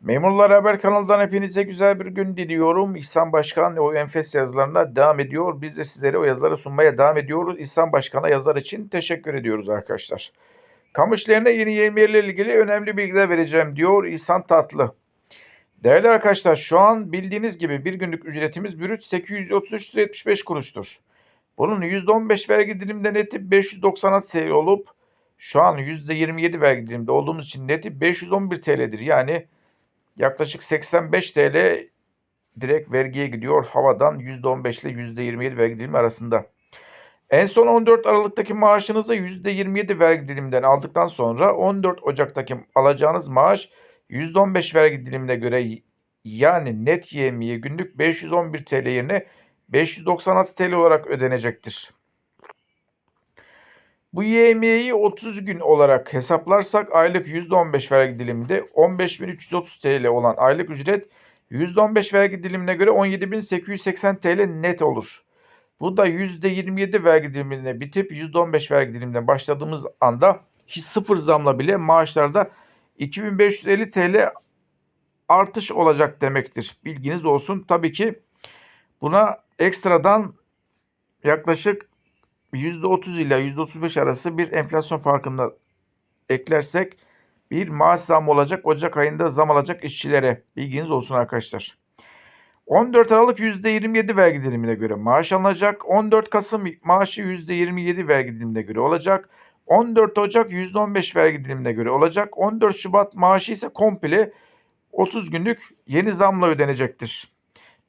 Memurlar Haber kanalından hepinize güzel bir gün diliyorum. İhsan Başkan o enfes yazılarına devam ediyor. Biz de sizlere o yazıları sunmaya devam ediyoruz. İhsan Başkan'a yazar için teşekkür ediyoruz arkadaşlar. Kamu işlerine yeni yemeğiyle ilgili önemli bilgiler vereceğim diyor İhsan Tatlı. Değerli arkadaşlar şu an bildiğiniz gibi bir günlük ücretimiz brüt 833 lira 75 kuruştur. Bunun %15 vergi diliminde neti 596 TL olup şu an %27 vergi diliminde olduğumuz için neti 511 TL'dir. Yani yaklaşık 85 TL direkt vergiye gidiyor havadan %15 ile %27 vergi dilimi arasında. En son 14 Aralık'taki maaşınızı %27 vergi diliminden aldıktan sonra 14 Ocak'taki alacağınız maaş %15 vergi dilimine göre yani net yemiye günlük 511 TL yerine 596 TL olarak ödenecektir. Bu YM'yi 30 gün olarak hesaplarsak aylık %15 vergi diliminde 15.330 TL olan aylık ücret %15 vergi dilimine göre 17.880 TL net olur. Bu da %27 vergi dilimine bitip %15 vergi dilimine başladığımız anda hiç sıfır zamla bile maaşlarda 2550 TL artış olacak demektir. Bilginiz olsun. Tabii ki buna ekstradan yaklaşık %30 ile %35 arası bir enflasyon farkında eklersek bir maaş zam olacak. Ocak ayında zam alacak işçilere. Bilginiz olsun arkadaşlar. 14 Aralık %27 vergi dilimine göre maaş alınacak. 14 Kasım maaşı %27 vergi dilimine göre olacak. 14 Ocak %15 vergi dilimine göre olacak. 14 Şubat maaşı ise komple 30 günlük yeni zamla ödenecektir.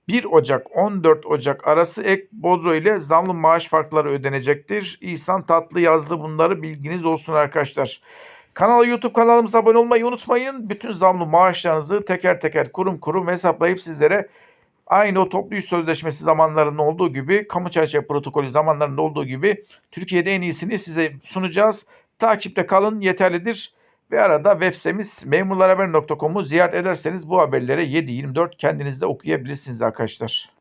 1 Ocak 14 Ocak arası ek bodro ile zamlı maaş farkları ödenecektir. İhsan Tatlı yazdı bunları bilginiz olsun arkadaşlar. Kanala YouTube kanalımıza abone olmayı unutmayın. Bütün zamlı maaşlarınızı teker teker kurum kurum hesaplayıp sizlere aynı o toplu iş sözleşmesi zamanlarında olduğu gibi kamu çerçeve protokolü zamanlarında olduğu gibi Türkiye'de en iyisini size sunacağız. Takipte kalın yeterlidir. Ve arada web sitemiz memurlarhaber.com'u ziyaret ederseniz bu haberleri 7-24 kendiniz de okuyabilirsiniz arkadaşlar.